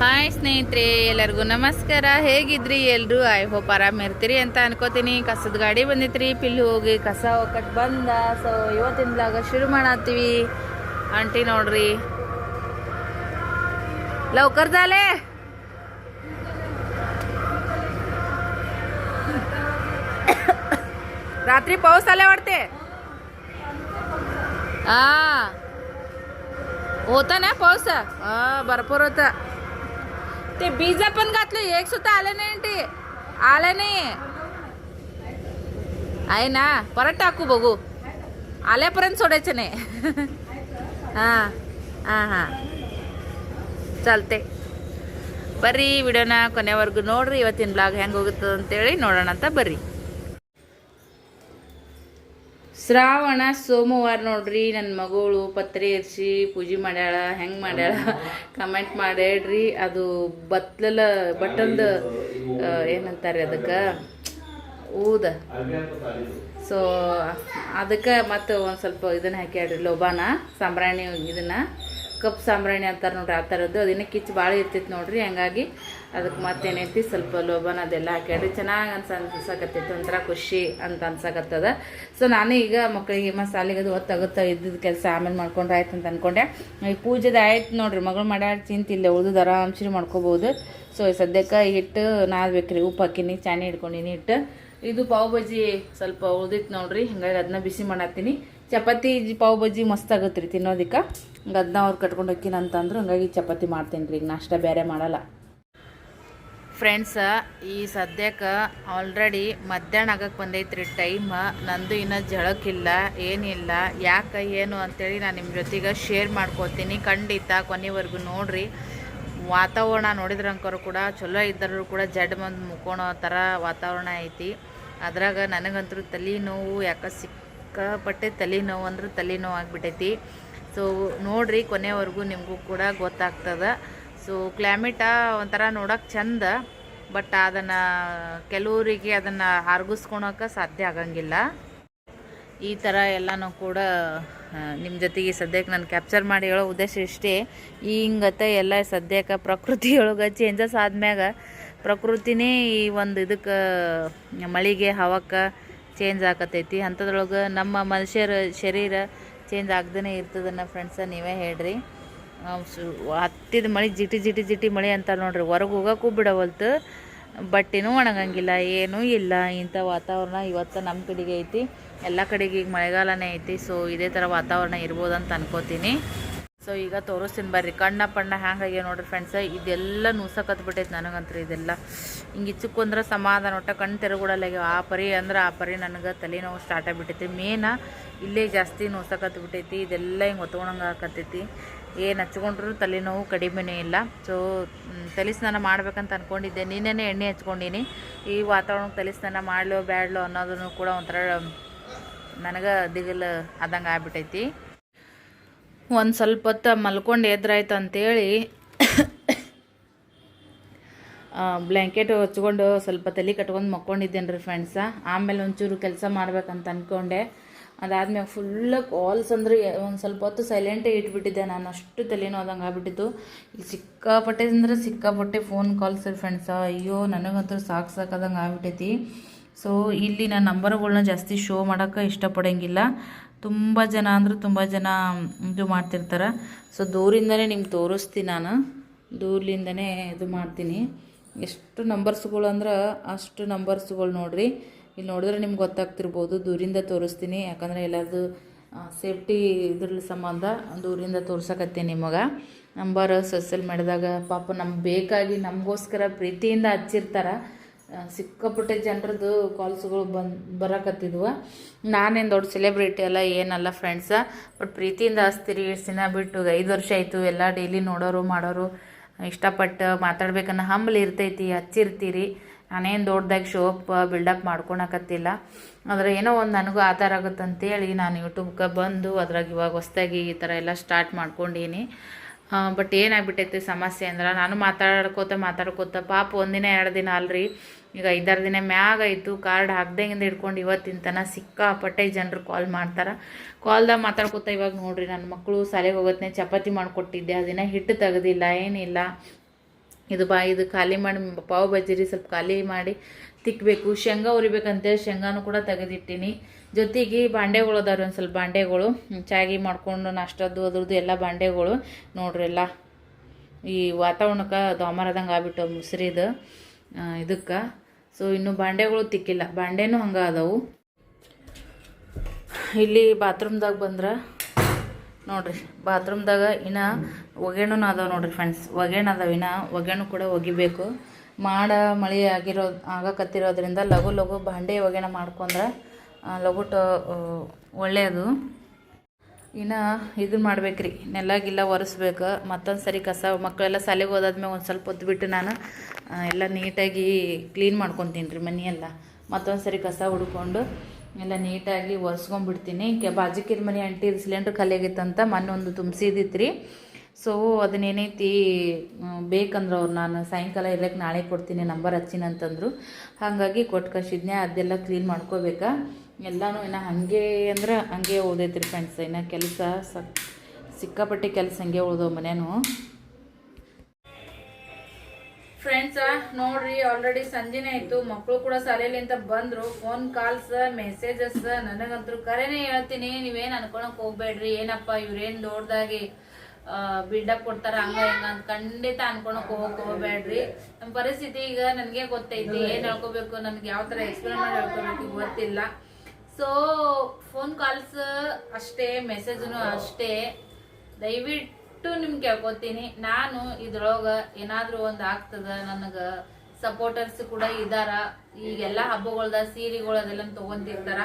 Hi ಸ್ನೇಹಿತರೆ, ಎಲ್ಲರಿಗೂ ನಮಸ್ಕಾರ. ಹೇಗಿದ್ರಿ ಎಲ್ಲರೂ ಐ ಹೋಪ್ ಇರ್ತೀರಿ ಅಂತ ಅನ್ಕೋತೀನಿ. ಕಸದ ಗಾಡಿ ಬಂದಿತ್ರಿ, ಪಿಲ್ಲಿ ಹೋಗಿ ಕಸ ಹೋಗಕ್ಕೆ ಬಂದ. ಸೊ ಇವತ್ತಿನ ಬ್ಲಾಗ ಶುರು ಮಾಡತ್ತೀವಿ. ಆಂಟಿ ನೋಡ್ರಿ. ಲೌಕರ್ದಾಲೆ ರಾತ್ರಿ ಪೌಸ್ ಅಲ್ಲೇ ಹೊಡ್ತೆ? ಆ, ಹೋತಾನ ಪೌಸ? ಆ ಬರ್ಪುರ್ ಹೋತಾ. ते बीजा पण घातले एक सुद्धा आले नाही ते आले नाही आहे ना परत टाकू बघू आल्यापर्यंत सोडायचं नाही हा हा हा चालते ಬರ್ರಿ ವಿಡಿಯೋನ ಕೊನೆವರೆಗೂ ನೋಡ್ರಿ ಇವತ್ತಿನ ಬ್ಲಾಗ್ ಹೆಂಗೆ ಹೋಗುತ್ತದೆ ಅಂತೇಳಿ ನೋಡೋಣ ಅಂತ ಬರ್ರಿ ಶ್ರಾವಣ, ಸೋಮವಾರ ನೋಡ್ರಿ ನನ್ನ ಮಗಳು ಪತ್ರೆ ಇರಿಸಿ ಪೂಜೆ ಮಾಡ್ಯಾಳ, ಹೆಂಗೆ ಮಾಡ್ಯಾಳ ಕಮೆಂಟ್ ಮಾಡ್ಯಾಡ್ರಿ ಅದು ಬತ್ಲಲ, ಬಟ್ಟಲ್ದ ಏನಂತಾರೆ ಅದಕ್ಕೆ? ಊದ. ಸೊ ಅದಕ್ಕೆ ಮತ್ತೆ ಒಂದು ಸ್ವಲ್ಪ ಇದನ್ನ ಹಾಕ್ಯಾಡ್ರಿ ಲೋಬಾನ, ಸಾಂಬ್ರಾಣಿ ಇದನ್ನ. ಕಪ್ ಸಾಂಬ್ರಾಣಿ ಅಂತಾರೆ ನೋಡ್ರಿ, ಆ ಥರದ್ದು ಅದನ್ನ ಕಿಚ್ಚು ಭಾಳ ಇರ್ತೈತಿ ನೋಡ್ರಿ, ಹಂಗಾಗಿ ಅದಕ್ಕೆ ಮತ್ತೇನೈತಿ, ಸ್ವಲ್ಪ ಲೋಭನ ಅದೆಲ್ಲ ಹಾಕ್ಯಾಡ್ರಿ ಚೆನ್ನಾಗಿ ಅನ್ಸ, ಅನ್ಸಕತ್ತೈತಿ, ಒಂಥರ ಖುಷಿ ಅಂತ ಅನ್ಸಕತ್ತದ. ಸೊ ನಾನು ಈಗ ಮಕ್ಕಳಿಗೆ ಮಸಾಲೆಗೆ ಅದು ಹೊತ್ತಾಗುತ್ತಾ ಇದ್ದಿದ್ದು ಕೆಲಸ ಆಮೇಲೆ ಮಾಡ್ಕೊಂಡ್ರೆ ಆಯ್ತು ಅಂತ ಅನ್ಕೊಂಡೆ. ಈ ಪೂಜೆದ ಆಯ್ತು ನೋಡ್ರಿ, ಮಗಳು ಮಾಡ್ಯಾಡ್ ಚಿಂತಿಲ್ಲ ಉಳ್ದು ಆರಾಮ್ಸಿರಿ ಮಾಡ್ಕೋಬೋದು. ಸೊ ಸದ್ಯಕ್ಕೆ ಹಿಟ್ಟು ನಾದ್ಬೇಕ್ರಿ ಉಪ್ಪು ಹಾಕಿನಿ ಚಾಣಿ ಹಿಡ್ಕೊಂಡಿನಿ ಹಿಟ್ಟು. ಇದು ಪಾವ್ ಬಜ್ಜಿ ಸ್ವಲ್ಪ ಉಳ್ದಿತ್ತು ನೋಡ್ರಿ, ಹಂಗಾಗಿ ಅದನ್ನ ಬಿಸಿ ಮಾಡತ್ತೀನಿ. ಚಪಾತಿ ಪಾವ್ ಬಜ್ಜಿ ಮಸ್ತ್ ಆಗುತ್ತೆ ರೀ ತಿನ್ನೋದಕ್ಕೆ. ಹಂಗೆ ಅದನ್ನ ಅವ್ರು ಕಟ್ಕೊಂಡು ಹೋಗ್ತೀನಿ ಅಂತಂದ್ರು ಹಂಗಾಗಿ ಚಪಾತಿ ಮಾಡ್ತೀನಿ ರೀ ಈಗ ನಾಷ್ಟ ಬೇರೆ ಮಾಡಲ್ಲ. ಫ್ರೆಂಡ್ಸ ಈ ಸದ್ಯಕ್ಕೆ ಆಲ್ರೆಡಿ ಮಧ್ಯಾಹ್ನ ಆಗಕ್ಕೆ ಬಂದೈತ್ರಿ ಟೈಮ್ ನಂದು ಇನ್ನೂ ಜಳಕ್ಕಿಲ್ಲ ಏನಿಲ್ಲ ಯಾಕೆ, ಏನು ಅಂತೇಳಿ ನಾನು ನಿಮ್ಮ ಜೊತೆಗೆ ಶೇರ್ ಮಾಡ್ಕೋತೀನಿ. ಖಂಡಿತ ಕೊನೆವರೆಗೂ ನೋಡಿರಿ. ವಾತಾವರಣ ನೋಡಿದ್ರಂಕರು ಕೂಡ, ಚಲೋ ಇದ್ದರೂ ಕೂಡ ಜಡ್ ಬಂದು ಮುಕ್ಕೊಳೋ ಥರ ವಾತಾವರಣ ಐತಿ. ಅದ್ರಾಗ ನನಗಂತೂ ತಲೆನೋವು ಯಾಕೆ ಸಿಕ್ಕಾಪಟ್ಟೆ ತಲೆನೋವು ಅಂದ್ರೆ ತಲೆನೋವು ಆಗಿಬಿಟ್ಟೈತಿ. ಸೊ ನೋಡ್ರಿ ಕೊನೆವರೆಗೂ ನಿಮಗೂ ಕೂಡ ಗೊತ್ತಾಗ್ತದೆ. ಸೊ ಕ್ಲೈಮೇಟ ಒಂಥರ ನೋಡೋಕೆ ಚಂದ ಬಟ್ ಅದನ್ನು ಕೆಲವರಿಗೆ ಅದನ್ನು ಹಾರ್ಗಿಸ್ಕೊಳಕ್ಕೆ ಸಾಧ್ಯ ಆಗಂಗಿಲ್ಲ. ಈ ಥರ ಎಲ್ಲನೂ ಕೂಡ ನಿಮ್ಮ ಜೊತೆಗೆ ಸದ್ಯಕ್ಕೆ ನಾನು ಕ್ಯಾಪ್ಚರ್ ಮಾಡಿ ಹೇಳೋ ಉದ್ದೇಶ ಇಷ್ಟೇ. ಹಿಂಗತ್ತೆ ಎಲ್ಲ ಸದ್ಯಕ್ಕೆ ಪ್ರಕೃತಿಯೊಳಗೆ ಚೇಂಜಸ್ ಆದ್ಮ್ಯಾಗ ಪ್ರಕೃತಿನೇ ಈ ಒಂದು ಇದಕ್ಕೆ ಮಳಿಗೆ, ಹವಕ್ಕೆ ಚೇಂಜ್ ಆಗತೈತಿ. ಅಂಥದ್ರೊಳಗೆ ನಮ್ಮ ಮನುಷ್ಯರ ಶರೀರ ಚೇಂಜ್ ಆಗ್ದೇ ಇರ್ತದನ್ನ ಫ್ರೆಂಡ್ಸ ನೀವೇ ಹೇಳ್ರಿ. ಹತ್ತಿದ ಮಳೆ ಜಿಟಿ ಜಿಟಿ ಜಿಟಿ ಮಳೆ ಅಂತ ನೋಡ್ರಿ. ಹೊರಗೆ ಹೋಗೋಕ್ಕೂ ಬಿಡವಲ್ತು ಬಟ್ಟೆನೂ ಒಣಗಂಗಿಲ್ಲ, ಏನೂ ಇಲ್ಲ. ಇಂಥ ವಾತಾವರಣ ಇವತ್ತು ನಮ್ಮ ಕಡೆಗೆ ಐತಿ. ಎಲ್ಲ ಕಡೆಗೆ ಈಗ ಮಳೆಗಾಲನೇ ಐತಿ. ಸೊ ಇದೇ ಥರ ವಾತಾವರಣ ಇರ್ಬೋದು ಅಂತ ಅನ್ಕೋತೀನಿ. ಸೊ ಈಗ ತೋರಿಸ್ತೀನಿ ಬರ್ರಿ. ಕಣ್ಣ ಪಣ್ಣ ಹ್ಯಾಂಗಾಗ್ಯಾವ ನೋಡ್ರಿ ಫ್ರೆಂಡ್ಸ ಇದೆಲ್ಲ ಬಿಟ್ಟೈತೆ ನನಗಂತ್ರ ಇದೆಲ್ಲ. ಹಿಂಗೆ ಇಚ್ಚಕ್ಕೊಂದ್ರೆ ಸಮಾಧಾನ ಒಟ್ಟ ಕಣ್ಣು ತೆರಗುಡಲ್ಲ ಆ ಪರಿ ಅಂದ್ರೆ ಆ ಪರಿ ನನಗೆ ತಲೆನೋವು ಸ್ಟಾರ್ಟ್ ಆಗಿಬಿಟ್ಟೈತಿ. ಮೇನ ಇಲ್ಲೇ ಜಾಸ್ತಿ ಬಿಟ್ಟೈತಿ. ಇದೆಲ್ಲ ಹಿಂಗೆ ಒತ್ಕೊಳಂಗೆ ಆಕತ್ತೈತಿ. ಏನು ಹಚ್ಕೊಂಡ್ರು ತಲೆನೋವು ಕಡಿಮೆನೇ ಇಲ್ಲ. ಸೊ ತಲೆ ಸ್ನಾನ ಮಾಡ್ಬೇಕಂತ ಅಂದ್ಕೊಂಡಿದ್ದೆ ನಿನ್ನೆನೇ ಎಣ್ಣೆ ಹಚ್ಕೊಂಡಿನಿ. ಈ ವಾತಾವರಣಕ್ಕೆ ತಲೆ ಸ್ನಾನ ಮಾಡ್ಲೋ ಬ್ಯಾಡ್ಲೋ ಅನ್ನೋದನ್ನು ಕೂಡ ಒಂಥರ ನನಗೆ ದಿಗಲ್ ಆದಂಗೆ ಆಗ್ಬಿಟ್ಟೈತಿ. ಒಂದು ಸ್ವಲ್ಪ ಹೊತ್ತು ಮಲ್ಕೊಂಡು ಎದ್ರಾಯ್ತು ಅಂತೇಳಿ ಬ್ಲ್ಯಾಂಕೆಟ್ ಹಚ್ಕೊಂಡು ಸ್ವಲ್ಪ ತಲೆ ಕಟ್ಕೊಂಡು ಮಕ್ಕೊಂಡಿದ್ದೇನೆ ರೀ ಫ್ರೆಂಡ್ಸ ಆಮೇಲೆ ಒಂಚೂರು ಕೆಲಸ ಮಾಡ್ಬೇಕಂತ ಅಂದ್ಕೊಂಡೆ ಅದಾದ್ಮೇಲೆ ಫುಲ್ ಕಾಲ್ಸ್ ಅಂದ್ರೆ ಒಂದು ಸ್ವಲ್ಪ ಹೊತ್ತು ಸೈಲೆಂಟೇ ಇಟ್ಬಿಟ್ಟಿದ್ದೆ ನಾನು. ಅಷ್ಟು ತಲೆನೋದಂಗೆ ಆಗ್ಬಿಟ್ಟಿತ್ತು. ಇಲ್ಲಿ ಸಿಕ್ಕಾಪಟ್ಟೆ ಅಂದ್ರೆ ಸಿಕ್ಕಾಪಟ್ಟೆ ಫೋನ್ ಕಾಲ್ಸ್ ಫ್ರೆಂಡ್ಸ ಅಯ್ಯೋ, ನನಗಂತೂ ಸಾಕು ಸಾಕಾದಂಗೆ ಆಗ್ಬಿಟ್ಟೈತಿ. ಸೊ ಇಲ್ಲಿ ನಾನು ನಂಬರ್ಗಳನ್ನ ಜಾಸ್ತಿ ಶೋ ಮಾಡೋಕ್ಕೆ ಇಷ್ಟಪಡೋಂಗಿಲ್ಲ. ತುಂಬ ಜನ ಅಂದ್ರೆ ತುಂಬ ಜನ ಇದು ಮಾಡ್ತಿರ್ತಾರೆ. ಸೊ ದೂರಿಂದನೇ ನಿಮ್ಗೆ ತೋರಿಸ್ತೀನಿ ನಾನು. ದೂರ್ಲಿಂದನೇ ಇದು ಮಾಡ್ತೀನಿ. ಎಷ್ಟು ನಂಬರ್ಸ್ಗಳು ಅಂದ್ರೆ ಅಷ್ಟು ನಂಬರ್ಸ್ಗಳು ನೋಡಿರಿ. ಇಲ್ಲಿ ನೋಡಿದ್ರೆ ನಿಮ್ಗೆ ಗೊತ್ತಾಗ್ತಿರ್ಬೋದು, ದೂರಿಂದ ತೋರಿಸ್ತೀನಿ. ಯಾಕಂದರೆ ಎಲ್ಲರದು ಸೇಫ್ಟಿ ಇದ್ರ ಸಂಬಂಧ ದೂರಿಂದ ತೋರ್ಸಕತ್ತೀನಿ ನಿಮಗೆ. ನಂಬರ್ ಸೋಷಿಯಲ್ ಮೀಡ್ಯಾದಾಗ ಪಾಪ ನಮ್ಗೆ ಬೇಕಾಗಿ ನಮಗೋಸ್ಕರ ಪ್ರೀತಿಯಿಂದ ಹಚ್ಚಿರ್ತಾರೆ. ಸಿಕ್ಕಾಪಟ್ಟೆ ಜನರದ್ದು ಕಾಲ್ಸ್ಗಳು ಬಂದು, ಬರಕತ್ತಿದ್ವು. ನಾನೇನು ದೊಡ್ಡ ಸೆಲೆಬ್ರಿಟಿ ಅಲ್ಲ, ಏನಲ್ಲ ಫ್ರೆಂಡ್ಸ ಬಟ್ ಪ್ರೀತಿಯಿಂದ ಹಸ್ತಿರಿ ದಿನ ಬಿಟ್ಟು ಐದು ವರ್ಷ ಆಯಿತು, ಎಲ್ಲ ಡೈಲಿ ನೋಡೋರು, ಮಾಡೋರು, ಇಷ್ಟಪಟ್ಟು ಮಾತಾಡ್ಬೇಕನ್ನೋ ಹಂಬಲ್ ಇರ್ತೈತಿ, ಹಚ್ಚಿರ್ತೀರಿ. ನಾನೇನು ದೊಡ್ಡದಾಗಿ ಶೋಪ್ ಬಿಲ್ಡಪ್ ಮಾಡ್ಕೊಳಕತ್ತಿಲ್ಲ ಆದರೆ ಏನೋ ಒಂದು ನನಗೂ ಆಧಾರ ಆಗುತ್ತೆ ಅಂತೇಳಿ ನಾನು ಯೂಟ್ಯೂಬ್ಗೆ ಬಂದು, ಅದ್ರಾಗ ಇವಾಗ ಹೊಸ್ದಾಗಿ ಈ ಥರ ಎಲ್ಲ ಸ್ಟಾರ್ಟ್ ಮಾಡ್ಕೊಂಡೀನಿ. ಬಟ್ ಏನಾಗ್ಬಿಟ್ಟೈತಿ ಸಮಸ್ಯೆ ಅಂದ್ರೆ, ನಾನು ಮಾತಾಡ್ಕೋತ ಮಾತಾಡ್ಕೋತ ಪಾಪ ಒಂದಿನ, ಎರಡು ದಿನ ಅಲ್ರಿ. ಈಗ ಐದಾರು ದಿನ ಮ್ಯಾಗ ಆಯಿತು, ಕಾರ್ಡ್ ಹಾಕ್ದಂಗಿಂದ ಹಿಡ್ಕೊಂಡು ಇವತ್ತಿನ ತನಕ ಸಿಕ್ಕಾಪಟ್ಟೆ ಜನರು ಕಾಲ್ ಮಾಡ್ತಾರೆ. ಕಾಲ್ದಾಗ ಮಾತಾಡ್ಕೊತ ಇವಾಗ ನೋಡ್ರಿ ನನ್ನ ಮಕ್ಕಳು ಶಾಲೆಗೆ ಹೋಗತ್ತೆ ಚಪಾತಿ ಮಾಡಿಕೊಟ್ಟಿದ್ದೆ ದಿನ ಹಿಟ್ಟು ತೆಗೆದಿಲ್ಲ, ಏನಿಲ್ಲ. ಇದು ಬಾ, ಇದು ಖಾಲಿ ಮಾಡಿ, ಪಾವ್ ಬಜ್ಜಿರಿ ಸ್ವಲ್ಪ ಖಾಲಿ ಮಾಡಿ ತಿಕ್ಕಬೇಕು ಶೇಂಗಾ ಉರಿಬೇಕಂತೇಳಿ ಶೇಂಗಾನು ಕೂಡ ತೆಗೆದಿಟ್ಟಿನಿ. ಜೊತೆಗೆ ಬಾಂಡೆಗಳು ಅದಾವ್ರಿ ಒಂದು ಸ್ವಲ್ಪ ಬಾಂಡೆಗಳು. ಚಾಗಿ ಮಾಡ್ಕೊಂಡು ನಾಷ್ಟದ್ದು ಅದ್ರದ್ದು ಎಲ್ಲ ಬಾಂಡೆಗಳು ನೋಡ್ರಿ ಎಲ್ಲ. ಈ ವಾತಾವರಣಕ್ಕೆ ದೋಮರದಂಗೆ ಆಗ್ಬಿಟ್ಟು ಮುಸ್ರಿದು ಇದಕ್ಕೆ. ಸೊ ಇನ್ನು ಬಾಂಡೆಗಳು ತಿಕ್ಕಿಲ್ಲ. ಬಾಂಡೆನೂ ಹಂಗೆ ಅದಾವು ಇಲ್ಲಿ ಬಾತ್ರೂಮ್ದಾಗ ಬಂದ್ರೆ, ನೋಡ್ರಿ, ಬಾತ್ರೂಮ್ದಾಗ ಇನ್ನ ಒಗೆಣೂ ಅದಾವ ನೋಡ್ರಿ ಫ್ರೆಂಡ್ಸ್ ಒಗೆಣ ಅದಾವ ಇನ್ನ. ಒಗೆಣು ಕೂಡ ಒಗಿಬೇಕು. ಮಾಡ ಮಳೆ ಆಗಿರೋ, ಆಗಕತ್ತಿರೋದ್ರಿಂದ ಲಘು ಲಘು ಬಾಂಡೆ ಒಗೆಣ ಮಾಡ್ಕೊಂಡ್ರೆ ಲಘು ಒಳ್ಳೆಯದು ಇನ್ನು ಇದು ಮಾಡ್ಬೇಕ್ರಿ ನೆಲ ಗಿಲ್ಲ ಒರೆಸ್ಬೇಕು, ಮತ್ತೊಂದು ಸರಿ ಕಸ ಮಕ್ಕಳೆಲ್ಲ ಶಾಲೆಗೆ ಹೋದಾದ್ಮೇಲೆ ಒಂದು ಸ್ವಲ್ಪ ಹೊತ್ತು ಬಿಟ್ಟು ನಾನು ಎಲ್ಲ ನೀಟಾಗಿ ಕ್ಲೀನ್ ಮಾಡ್ಕೊತೀನಿ ರೀ ಮನೆಯೆಲ್ಲ. ಮತ್ತೊಂದು ಸರಿ ಕಸ ಹುಡ್ಕೊಂಡು ಎಲ್ಲ ನೀಟಾಗಿ ಒರೆಸ್ಕೊಂಡ್ಬಿಡ್ತೀನಿ ಕೆ ಬಾಜಿಕಿರ್ ಮನೆ ಆಂಟಿ ಸಿಲಿಂಡ್ರ್ ಖಾಲಿ ಆಗಿತ್ತಂತ ಮೊನ್ನೆ ಒಂದು ತುಂಬಿಸಿದಿತ್ತು ರೀ. ಸೊ ಅದನ್ನೇನೈತಿ ಬೇಕಂದ್ರೆ ಅವ್ರು ನಾನು ಸಾಯಂಕಾಲ ಇರಕ್ಕೆ ನಾಳೆ ಕೊಡ್ತೀನಿ, ನಂಬರ್ ಹಚ್ಚಿನ ಅಂತಂದರು ಹಾಗಾಗಿ ಕೊಟ್ಟು ಅದೆಲ್ಲ ಕ್ಲೀನ್ ಮಾಡ್ಕೋಬೇಕಾ? ಎಲ್ಲನೂ ಇನ್ನು ಹಾಗೆ ಅಂದ್ರೆ ಹಂಗೆ ಉಳ್ದೈತ್ರಿ ಫ್ರೆಂಡ್ಸ್ ಇನ್ನು ಕೆಲಸ ಸಕ್ ಸಿಕ್ಕಾಪಟ್ಟೆ ಕೆಲಸ ಹಂಗೆ ಉಳ್ದವು ಮನೇನು ಫ್ರೆಂಡ್ಸ್ ನೋಡ್ರಿ ಆಲ್ರೆಡಿ ಸಂಜೆನೇ ಆಯ್ತು. ಮಕ್ಕಳು ಕೂಡ ಶಾಲೆಯಲ್ಲಿಂದ ಬಂದ್ರು. ಫೋನ್ ಕಾಲ್ಸ್ ಮೆಸೇಜಸ್ ನನಗಂತೂ ಕರೆನೇ ಹೇಳ್ತೀನಿ. ನೀವೇನು ಅನ್ಕೊಳಕ್ ಹೋಗ್ಬೇಡ್ರಿ. ಏನಪ್ಪ, ಇವ್ರೇನು ದೊಡ್ಡದಾಗಿ ಬಿಲ್ಡಪ್ ಕೊಡ್ತಾರ, ಹಂಗ, ಹಿಂಗ ಅಂತ ಖಂಡಿತ ಅನ್ಕೊಳಕ್ ಹೋಗ್ಬೇಡ್ರಿ. ನಮ್ಮ ಪರಿಸ್ಥಿತಿ ಈಗ ನನಗೆ ಗೊತ್ತೈತಿ. ಏನ್ ಹೇಳ್ಕೊಬೇಕು? ನನ್ಗೆ ಯಾವ ತರ ಎಕ್ಸ್ಪ್ಲೇನ್ ಮಾಡಿ ಹೇಳ್ಕೊಬೇಕು ಗೊತ್ತಿಲ್ಲ. ಸೊ ಫೋನ್ ಕಾಲ್ಸ್ ಅಷ್ಟೇ ಮೆಸೇಜ್ನು ಅಷ್ಟೇ. ದಯವಿಟ್ಟು ನಿಮ್ ಕೇಳ್ಕೊತೀನಿ. ನಾನು ಇದ್ರೊಳಗ ಏನಾದ್ರೂ ಒಂದ್ ಆಗ್ತದ ನನಗ ಸಪೋರ್ಟರ್ಸ್ ಕೂಡ ಇದಾರ. ಈಗೆಲ್ಲ ಹಬ್ಬಗಳ್ದ ಸೀರೆಗಳು ಅದೆಲ್ಲ ತಗೊಂತಿರ್ತಾರ.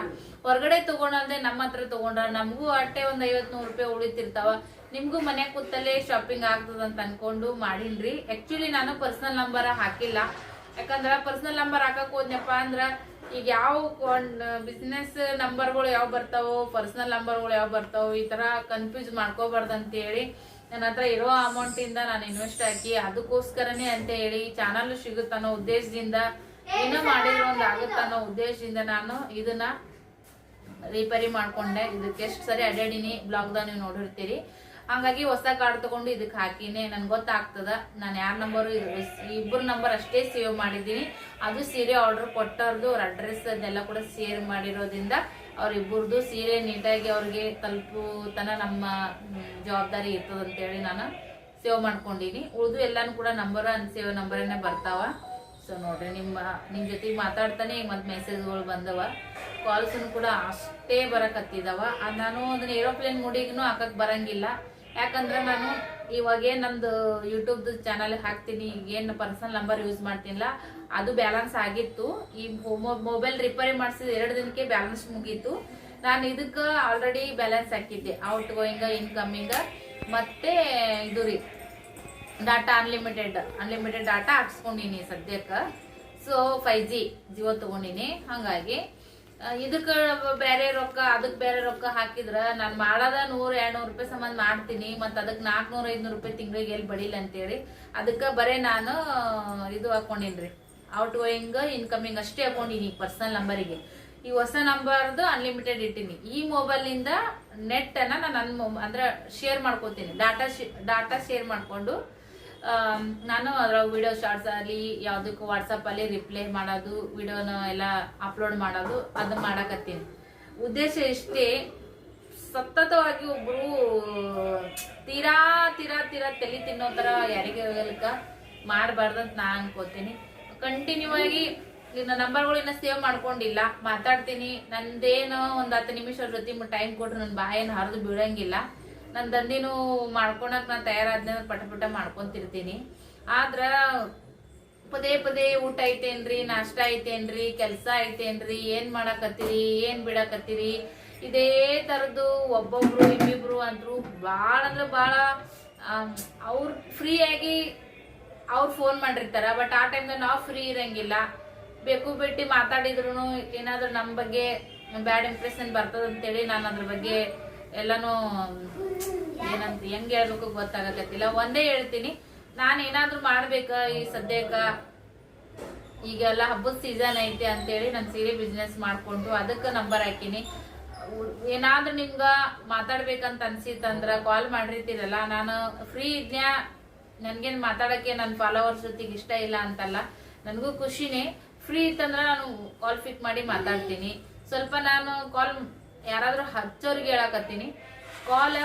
ಹೊರಗಡೆ ತಗೊಂಡಲ್ದೆ ನಮ್ಮ ಹತ್ರ ತಗೊಂಡ್ರ ನಮಗೂ ಅಟ್ಟೆ ಒಂದ್ ಐವತ್ ನೂರು ರೂಪಾಯಿ ಉಳಿತಿರ್ತಾವ. ನಿಮ್ಗೂ ಮನೆ ಕೂತಲ್ಲೇ ಶಾಪಿಂಗ್ ಆಗ್ತದ ಅಂತ ಅನ್ಕೊಂಡು ಮಾಡಿನ್ರಿ. ಆಕ್ಚುಲಿ ನಾನು ಪರ್ಸನಲ್ ನಂಬರ್ ಹಾಕಿಲ್ಲ. ಯಾಕಂದ್ರ ಪರ್ಸನಲ್ ನಂಬರ್ ಹಾಕಕ್ ಹೋದ್ನಪ್ಪ ಅಂದ್ರ ಈಗ ಯಾವ ಬಿಸ್ನೆಸ್ ನಂಬರ್ಗಳು ಯಾವ ಬರ್ತಾವೋ ಪರ್ಸನಲ್ ನಂಬರ್ಗಳು ಯಾವ ಬರ್ತಾವೋ ಈ ತರ ಕನ್ಫ್ಯೂಸ್ ಮಾಡ್ಕೋಬಾರ್ದು ಅಂತ ಹೇಳಿ ನನ್ನ ಹತ್ರ ಇರೋ ಅಮೌಂಟ್ ಇಂದ ನಾನು ಇನ್ವೆಸ್ಟ್ ಹಾಕಿ ಅದಕ್ಕೋಸ್ಕರನೇ ಅಂತ ಹೇಳಿ ಚಾನಲ್ ಸಿಗುತ್ತನ್ನೋ ಉದ್ದೇಶದಿಂದ ಏನೋ ಮಾಡಿರೋ ಒಂದು ಆಗುತ್ತನ್ನೋ ಉದ್ದೇಶದಿಂದ ನಾನು ಇದನ್ನ ರಿಪೇರಿ ಮಾಡ್ಕೊಂಡೆ. ಇದಕ್ಕೆ ಎಷ್ಟು ಸರಿ ಅಡ್ಡಾಡಿನಿ ಬ್ಲಾಗ್ದಾಗ ನೀವು ನೋಡಿರ್ತೀರಿ. ಹಂಗಾಗಿ ಹೊಸ ಕಾರ್ಡ್ ತಗೊಂಡು ಇದಕ್ಕೆ ಹಾಕಿನಿ ನನ್ಗೆ ಗೊತ್ತಾಗ್ತದ. ನಾನು ಯಾರ ನಂಬರು ಇಬ್ಬರು ನಂಬರ್ ಅಷ್ಟೇ ಸೇವ್ ಮಾಡಿದ್ದೀನಿ. ಅದು ಸೀರೆ ಆರ್ಡರ್ ಕೊಟ್ಟವ್ರದ್ದು ಅವ್ರ ಅಡ್ರೆಸ್ ಅದೆಲ್ಲ ಕೂಡ ಶೇರ್ ಮಾಡಿರೋದ್ರಿಂದ ಅವ್ರಿಬ್ಬರದು ಸೀರೆ ನೀಟಾಗಿ ಅವ್ರಿಗೆ ತಲುಪುತನ ನಮ್ಮ ಜವಾಬ್ದಾರಿ ಇರ್ತದ ಅಂತೇಳಿ ನಾನು ಸೇವ್ ಮಾಡ್ಕೊಂಡಿನಿ. ಉಳಿದು ಎಲ್ಲಾನು ಕೂಡ ನಂಬರ್ ಅನ್ಸೇವ್ ನಂಬರನ್ನೇ ಬರ್ತಾವ. ಸೊ ನೋಡ್ರಿ ನಿಮ್ಮ ನಿಮ್ಮ ಜೊತೆಗೆ ಮಾತಾಡ್ತಾನೆ ಈಗ ಮತ್ತೆ ಮೆಸೇಜ್ಗಳು ಬಂದವ ಕಾಲ್ಸ್ ಕೂಡ ಅಷ್ಟೇ ಬರಕತ್ತಿದವ. ನಾನು ಅದನ್ನ ಏರೋಪ್ಲೇನ್ ಮೂಡಿಗೂ ಹಾಕಕ್ ಬರಂಗಿಲ್ಲ. ಯಾಕಂದ್ರೆ ನಾನು ಇವಾಗ ನಂದು ಯೂಟ್ಯೂಬ್ದು ಚಾನಲ್ ಹಾಕ್ತೀನಿ, ಏನು ಪರ್ಸನಲ್ ನಂಬರ್ ಯೂಸ್ ಮಾಡ್ತೀನಿಲ್ಲ ಅದು ಬ್ಯಾಲೆನ್ಸ್ ಆಗಿತ್ತು. ಈ ಮೊಬೈಲ್ ರಿಪೇರಿ ಮಾಡಿಸಿದ ಎರಡು ದಿನಕ್ಕೆ ಬ್ಯಾಲೆನ್ಸ್ ಮುಗೀತು. ನಾನು ಇದಕ್ಕೆ ಆಲ್ರೆಡಿ ಬ್ಯಾಲೆನ್ಸ್ ಹಾಕಿದ್ದೆ. ಔಟ್ ಗೋಯಿಂಗ್ ಇನ್ಕಮಿಂಗ್ ಮತ್ತೆ ಇದು ರೀ ಡಾಟಾ ಅನ್ಲಿಮಿಟೆಡ್ ಅನ್ಲಿಮಿಟೆಡ್ ಡಾಟಾ ಹಾಕ್ಸ್ಕೊಂಡಿನಿ ಸದ್ಯಕ್ಕೆ. ಸೊ ಫೈ ಜಿ ಜಿಯೋ ತಗೊಂಡಿನಿ. ಹಂಗಾಗಿ ಇದಕ್ಕ ಬೇರೆ ರೊಕ್ಕ ಅದಕ್ಕೆ ಬೇರೆ ರೊಕ್ಕ ಹಾಕಿದ್ರ ನಾನು ಮಾಡೋದ ನೂರ, ಎರಡ್ನೂರು ರೂಪಾಯಿ ಸಂಬಂಧ ಮಾಡ್ತೀನಿ, ಮತ್ತು ಅದಕ್ಕೆ ನಾಲ್ಕುನೂರ ಐದ್ನೂರು ರೂಪಾಯಿ ತಿಂಗಳಿಗೆ ಎಲ್ಲಿ ಬಡಿಲ್ಲ ಅಂತೇಳಿ, ಅದಕ್ಕೆ ಬರೇ ನಾನು, ಇದು ಹಾಕೊಂಡಿನ್ರಿ. ಔಟ್ ಗೋಯಿಂಗ್ ಇನ್ಕಮಿಂಗ್ ಅಷ್ಟೇ ಹಾಕೊಂಡಿನಿ ಪರ್ಸನಲ್ ನಂಬರಿಗೆ ಈ ಹೊಸ ನಂಬರ್ದು ಅನ್ಲಿಮಿಟೆಡ್ ಇಟ್ಟಿನಿ. ಈ ಮೊಬೈಲಿಂದ ನೆಟ್ ಅನ್ನ ನಾನು ನನ್ನ ಮೊಬ್ ಅಂದ್ರೆ ಶೇರ್ ಮಾಡ್ಕೋತೀನಿ. ಡಾಟಾ ಡಾಟಾ ಶೇರ್ ಮಾಡ್ಕೊಂಡು ನಾನು ಅದರ ವಿಡಿಯೋ ಶಾರ್ಟ್ಸ್ ಆಗಲಿ, ಯಾವುದಕ್ಕೂ ವಾಟ್ಸಪ್ ಅಲ್ಲಿ ರಿಪ್ಲೈ ಮಾಡೋದು ವಿಡಿಯೋನ ಎಲ್ಲ ಅಪ್ಲೋಡ್ ಮಾಡೋದು ಅದು ಮಾಡಕತ್ತೀನಿ. ಉದ್ದೇಶ ಇಷ್ಟೇ, ಸತತವಾಗಿ ಒಬ್ರು ತೀರಾ ತೀರಾ ತೀರಾ ತಲೆ ತಿನ್ನೋ ತರ ಯಾರಿಗೆ ಮಾಡಬಾರ್ದಂತ ನಾ ಅನ್ಕೋತೀನಿ. ಕಂಟಿನ್ಯೂ ಆಗಿ ನನ್ನ ನಂಬರ್ಗಳು ಇನ್ನ ಸೇವ್ ಮಾಡ್ಕೊಂಡಿಲ್ಲ. ಮಾತಾಡ್ತೀನಿ. ನಂದೇನೋ ಒಂದ್ ಹತ್ತು ನಿಮಿಷ ಜೊತೆ ಟೈಮ್ ಕೊಟ್ರು ನನ್ನ ಬಾಯನ್ನು ಹರಿದು ಬೀಳಂಗಿಲ್ಲ ನನ್ನ ದಂದಿನೂ ಮಾಡ್ಕೊಳಕ್ ನಾನು ತಯಾರಾದ್ನ ಪಟ ಪಟ ಮಾಡ್ಕೊಂತಿರ್ತೀನಿ. ಆದ್ರ ಪದೇ ಪದೇ ಊಟ ಐತೇನ್ರಿ, ನಾಷ್ಟ ಐತೇನ್ರಿ, ಕೆಲಸ ಐತೇನ್ರಿ, ಏನ್ ಮಾಡಾಕತ್ತೀರಿ, ಏನ್ ಬಿಡಾಕತ್ತೀರಿ, ಇದೇ ತರದ್ದು ಒಬ್ಬೊಬ್ರು ಇಬ್ಬಿಬ್ರು ಅಂದ್ರು ಭಾಳ ಅಂದ್ರೆ ಭಾಳ ಅವ್ರು ಫ್ರೀ ಆಗಿ ಅವ್ರು ಫೋನ್ ಮಾಡಿರ್ತಾರ ಬಟ್ ಆ ಟೈಮ್ದಾಗ ನಾವು ಫ್ರೀ ಇರಂಗಿಲ್ಲ. ಬೇಕು ಬಿಟ್ಟು ಮಾತಾಡಿದ್ರು ಏನಾದ್ರೂ ನಮ್ಮ ಬಗ್ಗೆ ಬ್ಯಾಡ್ ಇಂಪ್ರೆಷನ್ ಬರ್ತದ ಅಂತೇಳಿ ನಾನು ಅದ್ರ ಬಗ್ಗೆ ಎಲ್ಲಾನು, ಏನಂತ, ಹೆಂಗ್ ಹೇಳ್ಬೇಕು ಗೊತ್ತಾಗಕತ್ತಿಲ್ಲ ಒಂದೇ ಹೇಳ್ತೀನಿ. ನಾನು ಏನಾದ್ರೂ ಮಾಡ್ಬೇಕ ಈ ಸದ್ಯಕ್ಕ? ಈಗೆಲ್ಲ ಹಬ್ಬದ ಸೀಸನ್ ಐತೆ ಅಂತೇಳಿ ನಾನು ಸೀರೆ ಬಿಸ್ನೆಸ್ ಮಾಡ್ಕೊಂಡು ಅದಕ್ಕೆ ನಂಬರ್ ಹಾಕಿನಿ. ಏನಾದ್ರು ಏನಾದ್ರೂ ನಿಮ್ಗ ಮಾತಾಡ್ಬೇಕಂತ ಅನ್ಸಿತ್ತಂದ್ರ ಕಾಲ್ ಮಾಡಿರ್ತೀರಲ್ಲ, ನಾನು ಫ್ರೀ ಇದ್ನ್ಯಾ? ನನ್ಗೇನ್ ಮಾತಾಡಕ್ಕೆ ನನ್ನ ಫಾಲೋವರ್ಸ್ ಜೊತೆಗೆ ಇಷ್ಟ ಇಲ್ಲ ಅಂತಲ್ಲ, ನನಗೂ ಖುಷಿನೇ. ಫ್ರೀ ಇತ್ತಂದ್ರೆ ನಾನು ಕಾಲ್ ಪಿಕ್ ಮಾಡಿ ಮಾತಾಡ್ತೀನಿ. ಸ್ವಲ್ಪ ನಾನು ಕಾಲ್ ಯಾರಾದ್ರೂ ಹಚ್ಚೋರಿಗೆ ಹೇಳಕತ್ತೀನಿ. ಕಾಲ್